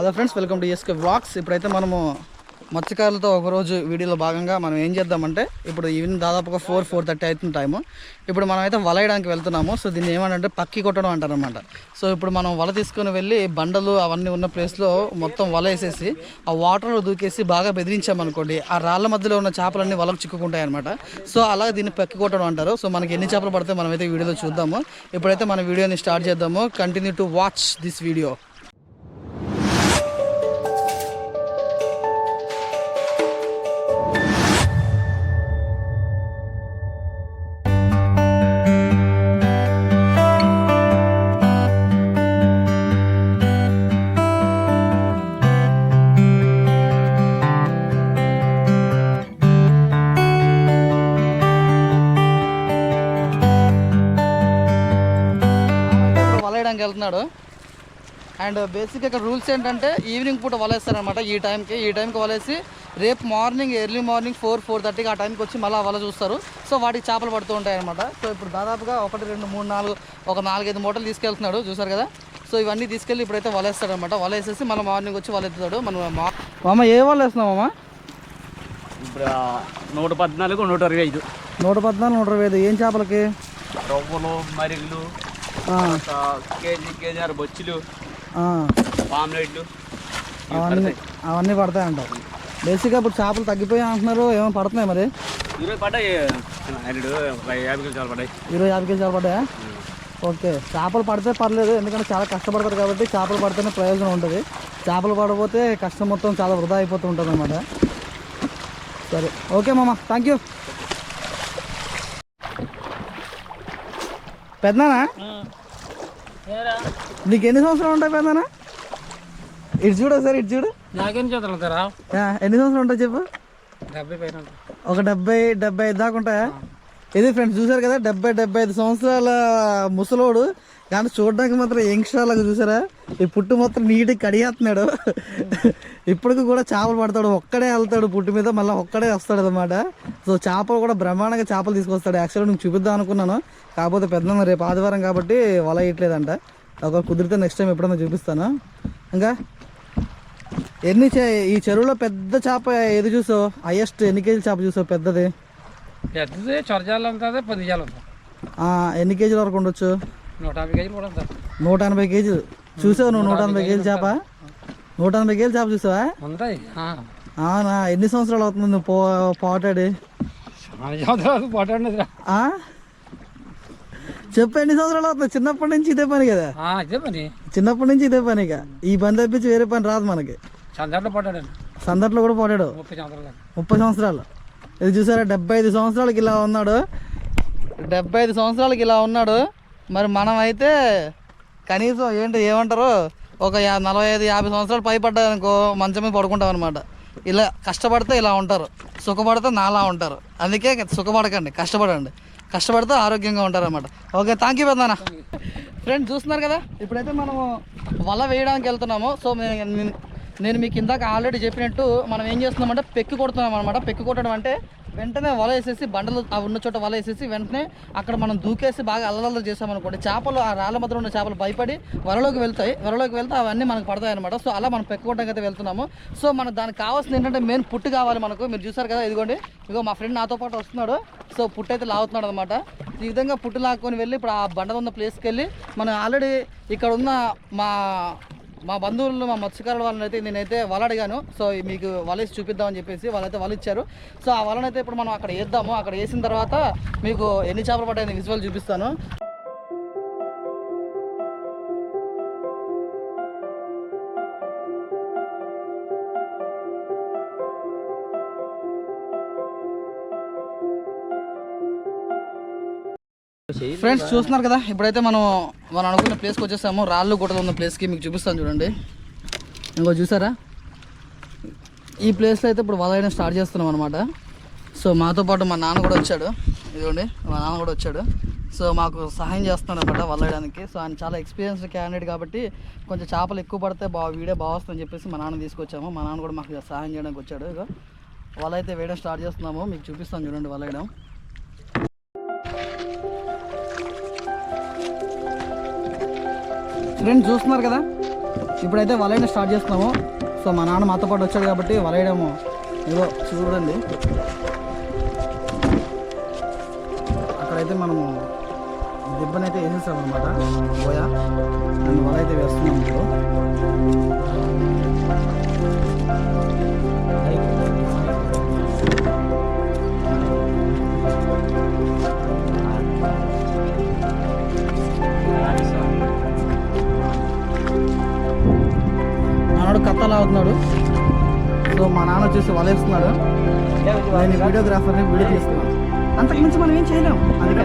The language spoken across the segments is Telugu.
Hello friends welcome to SK blogs ఇప్పుడైతే మనము మత్స్యకారులతో ఒకరోజు వీడియోలో భాగంగా మనం ఏం చేద్దామంటే ఇప్పుడు ఈవినింగ్ దాదాపుగా ఫోర్ ఫోర్ థర్టీ అవుతుంది టైము ఇప్పుడు మనం అయితే వల వేయడానికి వెళ్తున్నాము. సో దీన్ని ఏమంటే పక్కి కొట్టడం అంటారనమాట సో ఇప్పుడు మనం వల తీసుకొని వెళ్ళి బండలు అవన్నీ ఉన్న ప్లేస్లో మొత్తం వల వేసేసి ఆ వాటర్లో దూకేసి బాగా బెదిరించామనుకోండి ఆ రాళ్ళ మధ్యలో ఉన్న చేపలన్నీ వలకు చిక్కుకుంటాయి అనమాట సో అలా దీన్ని పక్కి కొట్టడం అంటారు. సో మనకి ఎన్ని చేపలు పడితే మనం అయితే వీడియోలో చూద్దాము. ఇప్పుడైతే మన వీడియోని స్టార్ట్ చేద్దాము. Continue to watch this video వేయడానికి వెళ్తున్నాడు. అండ్ బేసిక్ ఇక్కడ రూల్స్ ఏంటంటే ఈవినింగ్ పూట వలేస్తారనమాట ఈ టైంకి ఈ టైంకి వలేసి రేపు morning early morning four four థర్టీకి ఆ టైంకి వచ్చి మళ్ళీ వల చూస్తారు. సో వాటికి చేపలు పడుతూ ఉంటాయి అనమాట సో ఇప్పుడు దాదాపుగా ఒకటి రెండు మూడు నాలుగు ఒక నాలుగైదు మూటలు తీసుకెళ్తున్నాడు. చూసారు కదా? సో ఇవన్నీ తీసుకెళ్ళి ఇప్పుడైతే వలేస్తాడనమాట వల వేసేసి మళ్ళీ మార్నింగ్ వచ్చి వల ఎత్తుతాడు మనం మామ ఏ వల వేస్తున్నావు మామ? ఇప్పుడు నూట పద్నాలుగు నూట ఇరవై ఐదు. నూట పద్నాలుగు నూట ఇరవై ఐదు. ఏం చేపలకి? రవ్వలు మరుగులు. కేజీ కేజీన్నర బొచ్చులు ఆ. పామ్లెట్లు అవన్నీ అవన్నీ పడతాయంట. బేసిక్గా ఇప్పుడు చేపలు తగ్గిపోయి అంటున్నారు ఏమో పడుతున్నాయి మరి. ఇరవై పడ్డాయి యాభై కేజీలు పడ్డాయి. ఇరవై యాభై కేజీలు పడ్డాయా? ఓకే. చేపలు పడితే పర్లేదు ఎందుకంటే చాలా కష్టపడతారు కాబట్టి చేపలు పడితేనే ప్రయోజనం ఉంటుంది. చేపలు పడకపోతే కష్టం మొత్తం చాలా వృధా అయిపోతూ ఉంటుంది అనమాట సరే. ఓకే మామ థ్యాంక్ యూ పెద్దనా నీకు ఎన్ని సంవత్సరాలు ఉంటాయి పెద్దనా? ఇటు చూడు ఒకసారి ఇటు చూడు. నాకేం చదువుతారా ఎన్ని సంవత్సరాలు ఉంటాయి చెప్పు. డెబ్బై పైన ఒక డెబ్బై డెబ్బై ఐదు దాకా ఉంటాయా? ఇది ఫ్రెండ్స్ చూసారు కదా? డెబ్బై డెబ్బై ఐదు సంవత్సరాల ముసలోడు. కానీ చూడడానికి మాత్రం యంగ్స్టర్లాగా చూసారా? ఈ పుట్టు మొత్తం నీట్గా కడిగేస్తున్నాడు. ఇప్పటికి కూడా చేపలు పడతాడు. ఒక్కడే వెళ్తాడు పుట్టు మీద. మళ్ళీ ఒక్కడే వస్తాడు అనమాట సో చేపలు కూడా బ్రహ్మాండంగా చేపలు తీసుకొస్తాడు. యాక్చువల్గా నేను చూపిద్దాం అనుకున్నాను. కాకపోతే పెద్ద రేపు ఆదివారం కాబట్టి వల వేయట్లేదంట ఒక కుదిరితే నెక్స్ట్ టైం ఎప్పుడైనా చూపిస్తాను. ఇంకా ఎన్ని చే- ఈ చెరువులో పెద్ద చేప ఏది చూసావు? హయ్యెస్ట్ ఎన్ని కేజీల చేప చూసావు? పెద్దది? పెద్దది చొరజాలు ఉంటుంది పది జాలు ఉంటుంది ఎన్ని కేజీల వరకు ఉండొచ్చు? నూట యాభై కేజీలు కూడా ఉంటుంది నూట ఎనభై కేజీలు. చూసావు నువ్వు నూట ఎనభై కేజీల చేప? నూట ఎనభై కేజీల చేప చూసావా? ఉంటాయి. అవునా? ఎన్ని సంవత్సరాలు అవుతుంది నువ్వు పో పోటాడి? పోటాడినదిరా? చెప్పు ఎన్ని సంవత్సరాలు అవుతుంది? చిన్నప్పటి నుంచి ఇదే పని కదా? ఇదే పని. చిన్నప్పటి నుంచి ఇదే పని ఇక. ఈ పని తప్పించి వేరే పని రాదు మనకి. పోటాడాను సందర్లో కూడా పోటాడు. ముప్పై సంవత్సరాలు. ముప్పై సంవత్సరాలు. ఇది చూసారా? డెబ్బై ఐదు సంవత్సరాలకి ఇలా ఉన్నాడు. డెబ్బై ఐదు సంవత్సరాలకి ఇలా ఉన్నాడు. మరి మనం అయితే కనీసం ఏంటి ఏమంటారు? ఒక యా నలభై ఐదు యాభై సంవత్సరాలు పైపడ్డారనుకో మంచం మీద పడుకుంటాం అనమాట ఇలా కష్టపడితే ఇలా ఉంటారు. సుఖపడితే నాలా ఉంటారు. అందుకే సుఖపడకండి కష్టపడండి. కష్టపడితే ఆరోగ్యంగా ఉంటారు అనమాట ఓకే థ్యాంక్ యూ పెద్దనా ఫ్రెండ్ చూస్తున్నారు కదా? ఇప్పుడైతే మనము వల వేయడానికి వెళ్తున్నాము. సో మే- నేను- మీకు ఇందాక ఆల్రెడీ చెప్పినట్టు మనం ఏం చేస్తున్నామంటే పెక్కి కొడుతున్నాం అనమాట పెక్కి కొట్టడం అంటే వెంటనే వల వేసేసి బండలు ఆ ఉన్న చోట వల వేసేసి వెంటనే అక్కడ మనం దూకేసి బాగా అల్లలల్ల చేసామనుకోండి చేపలు ఆ రాళ్ళ మధ్యలో ఉన్న చేపలు భయపడి వరలోకి వెళ్తాయి. వరలోకి వెళ్తే అవన్నీ మనకు పడతాయి అనమాట సో అలా మనం పెక్కి అయితే వెళ్తున్నాము. సో మనకు దానికి కావాల్సింది ఏంటంటే మెయిన్ పుట్టు కావాలి మనకు. మీరు చూసారు కదా ఇదిగోండి. ఇదిగో మా ఫ్రెండ్ నాతో పాటు వస్తున్నాడు. సో పుట్టు అయితే లాగుతున్నాడు అనమాట ఈ విధంగా పుట్టు లాక్కొని వెళ్ళి ఇప్పుడు ఆ బండలు ఉన్న ప్లేస్కి వెళ్ళి మనం ఆల్రెడీ ఇక్కడ ఉన్న మా మా బంధువులను మా మత్స్యకారుల వాళ్ళని అయితే నేనైతే వల అడిగాను. సో మీకు వలేసి చూపిద్దామని చెప్పేసి వాళ్ళైతే వల ఇచ్చారు. సో ఆ వలనైతే ఇప్పుడు మనం అక్కడ వేద్దాము. అక్కడ వేసిన తర్వాత మీకు ఎన్ని చేపలు పడ్డాయని విజువల్ చూపిస్తాను. ఫ్రెండ్స్ చూస్తున్నారు కదా ఇప్పుడైతే మనం మనం అనుకున్న ప్లేస్కి వచ్చేసాము. రాళ్ళు గుట్టలు ఉన్న ప్లేస్కి మీకు చూపిస్తాను చూడండి. ఇంకో చూసారా? ఈ ప్లేస్లో అయితే ఇప్పుడు వల వేయడం స్టార్ట్ చేస్తున్నాం అనమాట సో మాతో పాటు మా నాన్న కూడా వచ్చాడు. ఇదిగోండి మా నాన్న కూడా వచ్చాడు. సో మాకు సహాయం చేస్తున్నాడు అనమాట వల వేయడానికి సో ఆయన చాలా ఎక్స్పీరియన్స్ క్యాండిడేట్ కాబట్టి కొంచెం చేపలు ఎక్కువ పడితే బాగా వీడియో బాగా వస్తుందని చెప్పేసి మా నాన్న తీసుకొచ్చాము. మా నాన్న కూడా మాకు సహాయం చేయడానికి వచ్చాడు. ఇక వల అయితే వేయడం స్టార్ట్ చేస్తున్నాము. మీకు చూపిస్తాను చూడండి వల ఫ్రెండ్స్ చూస్తున్నారు కదా? ఇప్పుడైతే వలయడం స్టార్ట్ చేస్తున్నాము. సో మా నాన్న మాతో పాటు వచ్చాడు కాబట్టి వలయడము ఏదో చూడండి. అక్కడైతే మనము దిబ్బనైతే వేసేసాం అనమాట పోయా. అండ్ వల అయితే వేస్తున్నాం ఇప్పుడు. మనోడు కథలు అవుతున్నాడు. సో మా నాన్న వచ్చేసి వలేస్తున్నాడు. నేను వీడియోగ్రాఫర్ని వీడియో తీస్తున్నాను. అంతకుమించి మనం ఏం చేయలేము అందుకే.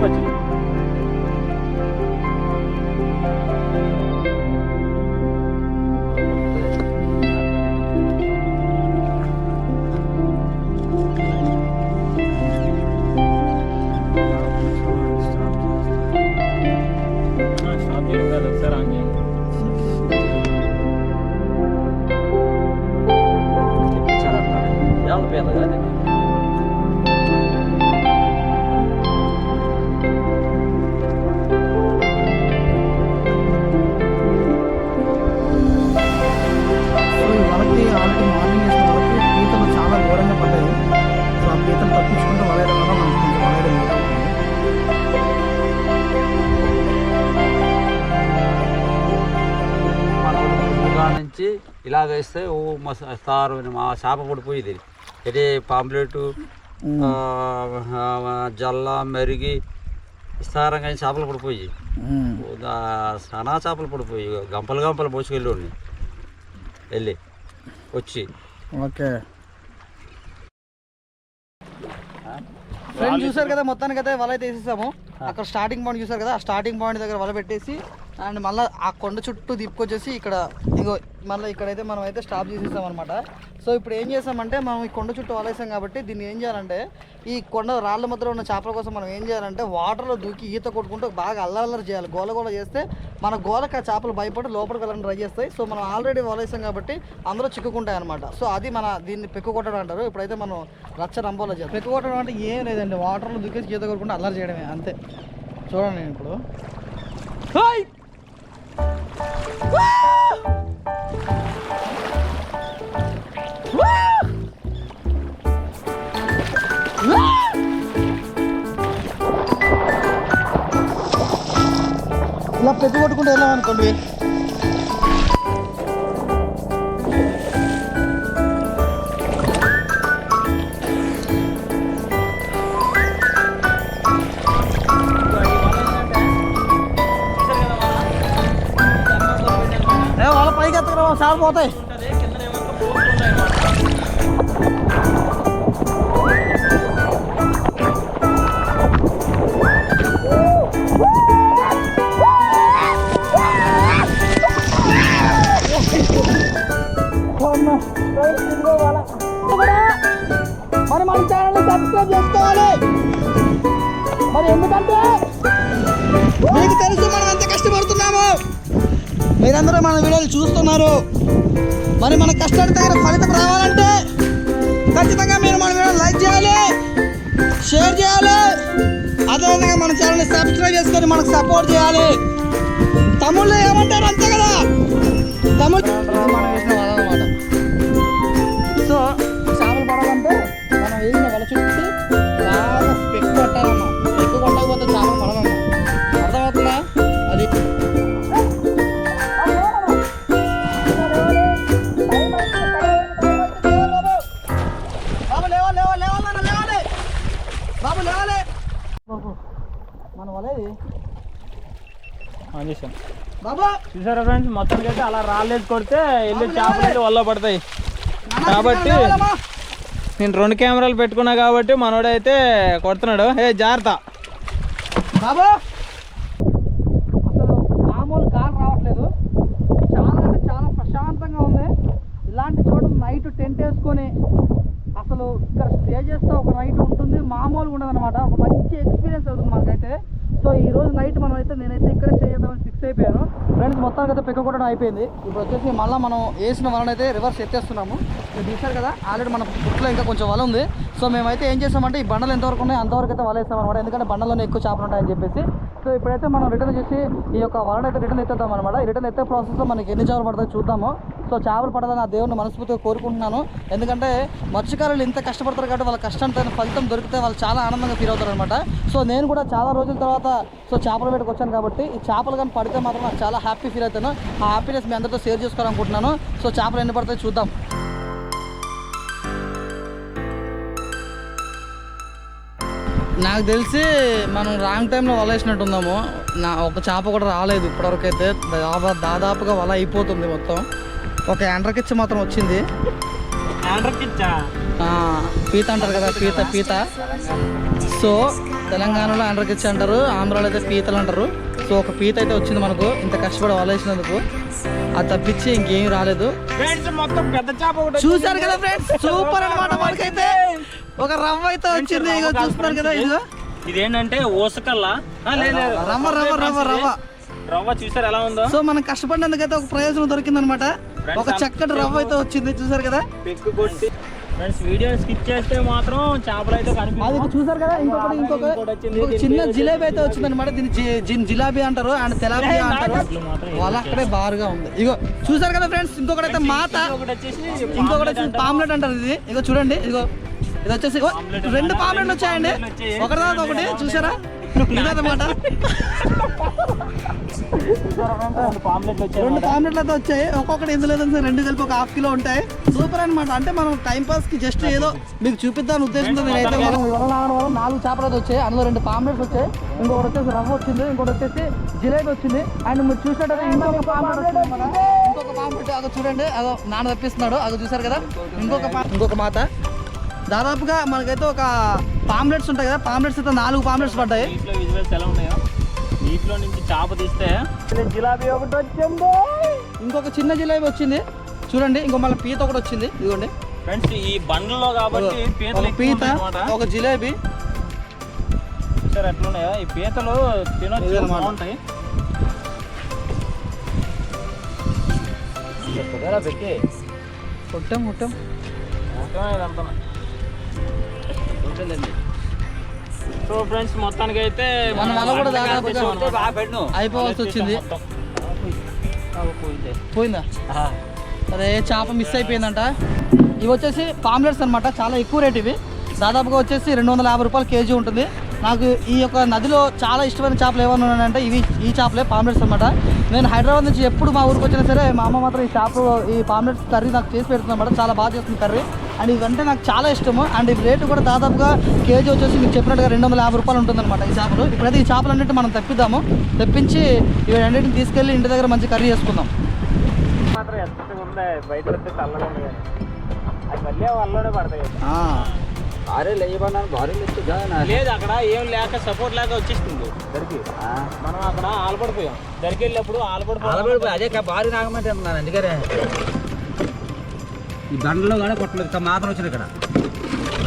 ఉంది. మనకు ముందుగా నుంచి ఇలా వేస్తే ఓ మస్ సారు మా చేప పడిపోయేది ఇది పాంప్లెట్ జల్ల మెరిగి విస్తారంగా అయిన చేపలు పడిపోయి. సనా చేపలు పడిపోయి. గంపలు గంపలు మోసుకెళ్ళి ఉండి వెళ్ళి వచ్చి. ఓకే. ఫ్రెండ్ చూసారు కదా మొత్తానికి అయితే వల అయితే వేసేసాము. అక్కడ స్టార్టింగ్ పాయింట్ చూసారు కదా ఆ స్టార్టింగ్ పాయింట్ దగ్గర వల పెట్టేసి అండ్ మళ్ళీ ఆ కొండ చుట్టూ తిప్పుకొచ్చేసి ఇక్కడ ఇగో మళ్ళీ ఇక్కడైతే మనం అయితే స్టాప్ చేసేసాం అనమాట సో ఇప్పుడు ఏం చేసామంటే మనం ఈ కొండ చుట్టూ వలేసాం కాబట్టి దీన్ని ఏం చేయాలంటే ఈ కొండ రాళ్ళ మధ్యలో ఉన్న చేపల కోసం మనం ఏం చేయాలంటే వాటర్లో దూకి ఈత కొట్టుకుంటూ బాగా అల్లల్లరి చేయాలి. గోల గోల చేస్తే మన గోలకు ఆ చేపలు భయపడి లోపలికి వెళ్ళని ట్రై చేస్తాయి. సో మనం ఆల్రెడీ వలేసాం కాబట్టి అందులో చిక్కుకుంటాయి అనమాట సో అది మన దీన్ని పెక్కు కొట్టడం అంటారు. ఇప్పుడైతే మనం రచ్చ రంబోలో చేయాలి పెక్కు కొట్టడం అంటే ఏం లేదండి. వాటర్లో దూకేసి ఈత కొట్టుకుంటూ అల్లరి చేయడమే అంతే. చూడండి నేను ఇప్పుడు. హాయ్! ఇలా పెద్ద కొట్టుకుంటూ వెళ్ళాం అనుకోండి? పైకి ఎత్తకరా చాలా పోతాయి మరి మన ఛానల్ సబ్స్క్రైబ్ చేసుకోవాలి మరి ఎందుకంటే మీకు తెలుసు మనం ఎంత కష్టపడుతున్నాము మీరందరూ మన వీడియోలు చూస్తున్నారు. మరి మన కష్టానికి తగిన ఫలితం రావాలంటే ఖచ్చితంగా మీరు మన వీడియో లైక్ చేయాలి షేర్ చేయాలి. అదేవిధంగా మన ఛానల్ని సబ్స్క్రైబ్ చేసుకొని మనకు సపోర్ట్ చేయాలి. తమ్ముళ్ళు ఏమంటారు అంతే కదా? తమ్ముళ్ళు మనం వేసిన అనమాట చూసారా ఫ్రెండ్స్? మొత్తానికి అయితే అలా రాళ్ళేసి కొడితే వెళ్ళి చేపలు అయితే వల్ల పడతాయి. కాబట్టి. నేను రెండు కెమెరాలు పెట్టుకున్నా కాబట్టి మనోడైతే కొడుతున్నాడు. ఏ జాగ్రత్త. బాబు. అసలు మామూలు కాలు రావట్లేదు. చాలా అంటే చాలా ప్రశాంతంగా ఉంది. ఇలాంటి చోట నైట్ టెంట్ వేసుకొని అసలు ఇక్కడ స్టే చేస్తే ఒక నైట్ ఉంటుంది. మామూలుగా ఉండదు అనమాట ఒక మంచి ఎక్స్పీరియన్స్ అవుతుంది మనకైతే. సో ఈ రోజు నైట్ మనం అయితే నేనైతే ఇక్కడ స్టే చేద్దామని ఫిక్స్ అయిపోయాను. ఫ్రెండ్స్ మొత్తానికి అయితే పిక్ కొట్టడం అయిపోయింది. ఇప్పుడు వచ్చేసి మళ్ళీ మనం వేసిన వలన అయితే రివర్స్ ఎత్తేస్తున్నాము. మీరు చూసారు కదా ఆల్రెడీ మన బుక్లో ఇంకా కొంచెం వల ఉంది. సో మేమైతే ఏం చేస్తామంటే ఈ బండలు ఎంతవరకు ఉన్నాయి అంతవరకు అయితే వల ఎందుకంటే బండలోనే ఎక్కువ చేపలు ఉంటాయని చెప్పేసి. సో ఇప్పుడైతే మనం రిటర్న్ చేసి ఈ యొక్క వలన అయితే రిటర్న్ ఎత్తేద్దాం అనమాట రిటర్న్ ఎత్తే ప్రాసెస్లో మనకి ఎన్ని చేపలు పడతాయో చూద్దాము. సో చేపలు పడాలని ఆ దేవుని మనస్ఫూర్తిగా కోరుకుంటున్నాను. ఎందుకంటే మత్స్యకారులు ఇంత కష్టపడతారు కాబట్టి వాళ్ళ కష్టానికి ఫలితం దొరికితే వాళ్ళు చాలా ఆనందంగా ఫీల్ అవుతారు అనమాట సో నేను కూడా చాలా రోజుల తర్వాత సో చేపల వేటకు వచ్చాను కాబట్టి ఈ చేపలు కానీ పడితే మాత్రం నాకు చాలా హ్యాపీ ఫీల్ అవుతాను. ఆ హ్యాపీనెస్ మీ అందరితో షేర్ చేసుకోవాలనుకుంటున్నాను. సో చేపలు ఎన్ని పడతాయి చూద్దాం. నాకు తెలిసి మనం రాంగ్ టైంలో వల వేసినట్టున్నాము. నా ఒక చేప కూడా రాలేదు ఇప్పటివరకు అయితే. దాదాపుగా వల అయిపోతుంది మొత్తం. ఒక ఎండ్రకిచ్చి మాత్రం వచ్చింది. పీత అంటారు కదా పీత పీత. సో తెలంగాణలో ఎండ్రకిచ్చి అంటారు ఆంధ్రాలో అయితే పీతలు అంటారు. సో ఒక పీత అయితే వచ్చింది మనకు ఇంత కష్టపడి వల వేసినందుకు అది తప్పించి ఇంకేం రాలేదు. ఫ్రెండ్స్ మొత్తం పెద్ద చేప ఒకటి చూసారు కదా ఫ్రెండ్స్ సూపర్ అన్నమాట మనకైతే ఒక రవ్వ అయితే వచ్చింది ఇగో చూస్తున్నారు కదా ఇదిగో. ఇదేంటంటే ఓసకల్లా. రవ్వ రవ్వ రవ్వ రవ్వ. రవ్వ చూసారు ఎలా ఉందో? సో మనం కష్టపడినందుకైతే ఒక ప్రయోజనం దొరికిందనమాట ఒక చక్కటి రవ్వ అయితే వచ్చింది చూసారు కదా? పెక్కు కొట్టి. ఫ్రెండ్స్ వీడియో స్కిప్ చేస్తే మాత్రం చేపలు అయితే అది కనిపిస్తుంది చూసారు కదా ఇంకొకటి చిన్న జిలేబీ అయితే వచ్చింది అనమాట దీన్ని జిలాబీ అంటారు అండ్ తెలాబియా అంటారు. వాళ్ళ అక్కడే బారుగా ఉంది. ఇగో చూసారు కదా ఫ్రెండ్స్ ఇంకొకటి అయితే మాత ఇంకొకటి వచ్చేసి పామ్లెట్ అంటారు. ఇది. ఇగో చూడండి ఇదిగో ఇది వచ్చేసి ఇగో రెండు పామ్లెట్లు వచ్చాయండి. ఒకటి తర్వాత ఒకటి చూసారా? రెండు పామ్లెట్లు అయితే వచ్చాయి. ఒక్కొక్కటి ఎందులో రెండు కలిపి ఒక హాఫ్ కిలో ఉంటాయి. సూపర్ అన్నమాట. అంటే మనం టైం పాస్కి జస్ట్ ఏదో మీకు చూపిద్దాం ఉద్దేశంతో నేనైతే నాలుగు చేపలు వచ్చాయి. అందులో రెండు పామ్లెట్స్ వచ్చాయి. ఇంకొకటి వచ్చేసి రవ్వ వచ్చింది. ఇంకొకటి వచ్చేసి జిలేబీ వచ్చింది. అండ్ మీరు చూసినట్టయితే ఇంకొక పామ్లెట్. ఇంకొక అగో చూడండి. అగో నాన్న తప్పిస్తున్నాడు. అగో చూసారు కదా? ఇంకొక ఇంకొక మాత. దాదాపుగా మనకైతే ఒక పామ్లెట్స్ ఉంటాయి కదా పామ్లెట్స్ అయితే నాలుగు పామ్లెట్స్ పడ్డాయి. విజువల్స్ ఎలా ఉన్నాయో? నీటిలో నుంచి చేప తీస్తే జిలాబీ ఒకటి వచ్చింది. ఇంకొక చిన్న జిలేబీ వచ్చింది. చూడండి ఇంకో మళ్ళీ పీత ఒకటి వచ్చింది. ఇదిగోండి. ఫ్రెండ్స్ ఈ బండ్లో కాబట్టి పీతలు పీత. ఒక జిలేబీ. చూసారు ఎట్లా ఉన్నాయో ఈ పీతలు తినొచ్చు. బాగుంటాయి. పెట్టి కొట్టాం కొట్టాం. సో ఫ్రెండ్స్ మొత్తానికి అయితే మన వల కూడా అయిపోవాల్సి వచ్చింది. పోయిందా. అదే చేప మిస్ అయిపోయిందంట. ఇవి వచ్చేసి పామ్లెట్స్ అన్నమాట చాలా ఎక్కువ రేట్ ఇవి. దాదాపుగా వచ్చేసి రెండు వందల యాభై రూపాయలు కేజీ ఉంటుంది. నాకు ఈ యొక్క నదిలో చాలా ఇష్టమైన చేపలు ఏమైనా ఉన్నాయంటే ఇవి ఈ చేపలే పామ్లెట్స్ అన్నమాట. నేను హైదరాబాద్ నుంచి ఎప్పుడు మా ఊరికి వచ్చినా సరే మా అమ్మ మాత్రం ఈ చేపలు ఈ పామ్లెట్స్ కర్రీ నాకు చేసి పెడుతుంది చాలా బాగా చేస్తుంది కర్రీ. అండ్ ఇవంటే నాకు చాలా ఇష్టము. అండ్ ఈ రేటు కూడా దాదాపుగా కేజీ వచ్చేసి మీకు చెప్పినట్టుగా రెండు వందల యాభై రూపాయలు ఉంటుందన్నమాట ఈ చేపలు. ఇప్పుడైతే ఈ చేపలు అన్నింటి మనం తెప్పిద్దాము. తెప్పించి ఇవి అన్నింటిని తీసుకెళ్ళి ఇంటి దగ్గర మంచి కర్రీ చేసుకుందాం. బయట కానీ భార్యలు వేయమన్నాను భార్యలు ఇస్తే జాయిన్ లేదు అక్కడ ఏం లేక సపోర్ట్ లేక వచ్చేస్తుంది దరికి? మనం అక్కడ ఆలపడిపోయాం. దరికి వెళ్ళినప్పుడు ఆలపడిపోయాం అదే భార్య నాగమంటే అన్నాను అందుకనే ఈ బండ్లో కూడా కొట్టలేదు ఇక్కడ మాత్రం వచ్చిన ఇక్కడ.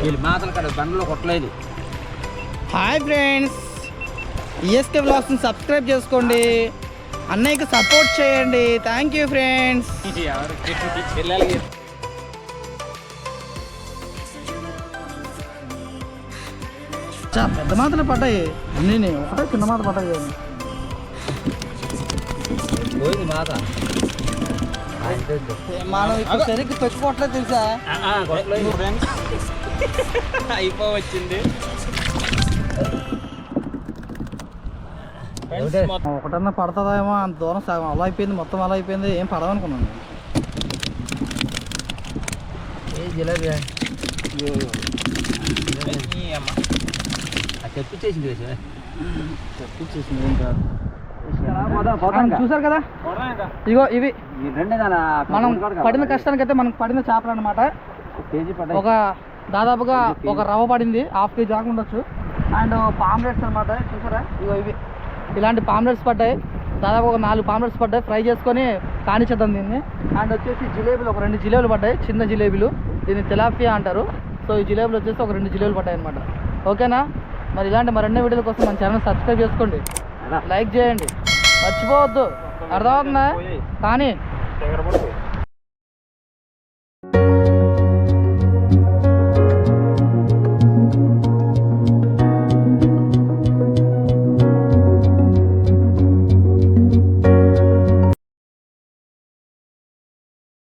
వీళ్ళు మాత్రం ఇక్కడ బండ్లో కొట్టలేదు. హాయ్ ఫ్రెండ్స్ ఈఎస్కే బ్లాగ్స్ని సబ్స్క్రైబ్ చేసుకోండి. అన్నయ్యకి సపోర్ట్ చేయండి. థ్యాంక్ యూ ఫ్రెండ్స్ చాలా పెద్ద మాత్రలు పడ్డాయి. అన్నీ ఒకటే చిన్న మాత్ర పడ్డాయి మాత మనం ఇప్పుడు సరిగ్గా పెట్టుకోవట్లేదు తెలుసా? కొట్టలేదు. ఫ్రెండ్స్ అయిపో వచ్చింది Friends, మొత్తం. ఒకటన్నా పడుతుందేమో అంత దూరం సగం. అలా అయిపోయింది మొత్తం అలా అయిపోయింది ఏం పడవనుకున్నాను ఏ జిలేబీ. తెప్పించేసింది చూసారు కదా. ఇగో ఇవి. మనం పడిన కష్టానికి అయితే మనకు పడిన చేపలు అనమాట ఒక దాదాపుగా ఒక రవ్వ పడింది హాఫ్ కేజీ దాకా ఉండొచ్చు. అండ్ పామ్లెట్స్ అనమాట చూసారా? ఇగో ఇవి. ఇలాంటి పామ్లెట్స్ పడ్డాయి. దాదాపు ఒక నాలుగు పామ్లెట్స్ పడ్డాయి. ఫ్రై చేసుకొని కానిచేద్దాం దీన్ని. అండ్ వచ్చేసి జిలేబీలు ఒక రెండు జిలేబీలు పడ్డాయి. చిన్న జిలేబీలు. దీన్ని తెలాఫియా అంటారు. సో ఈ జిలేబీలు వచ్చేసి ఒక రెండు జిలేబీలు పడ్డాయి అనమాట ఓకేనా? మరి ఇలాంటి మరిన్ని వీడియోల కోసం మన ఛానల్ సబ్స్క్రైబ్ చేసుకోండి. లైక్ చేయండి. మర్చిపోవద్దు. అర్థమవుతుందా? కానీ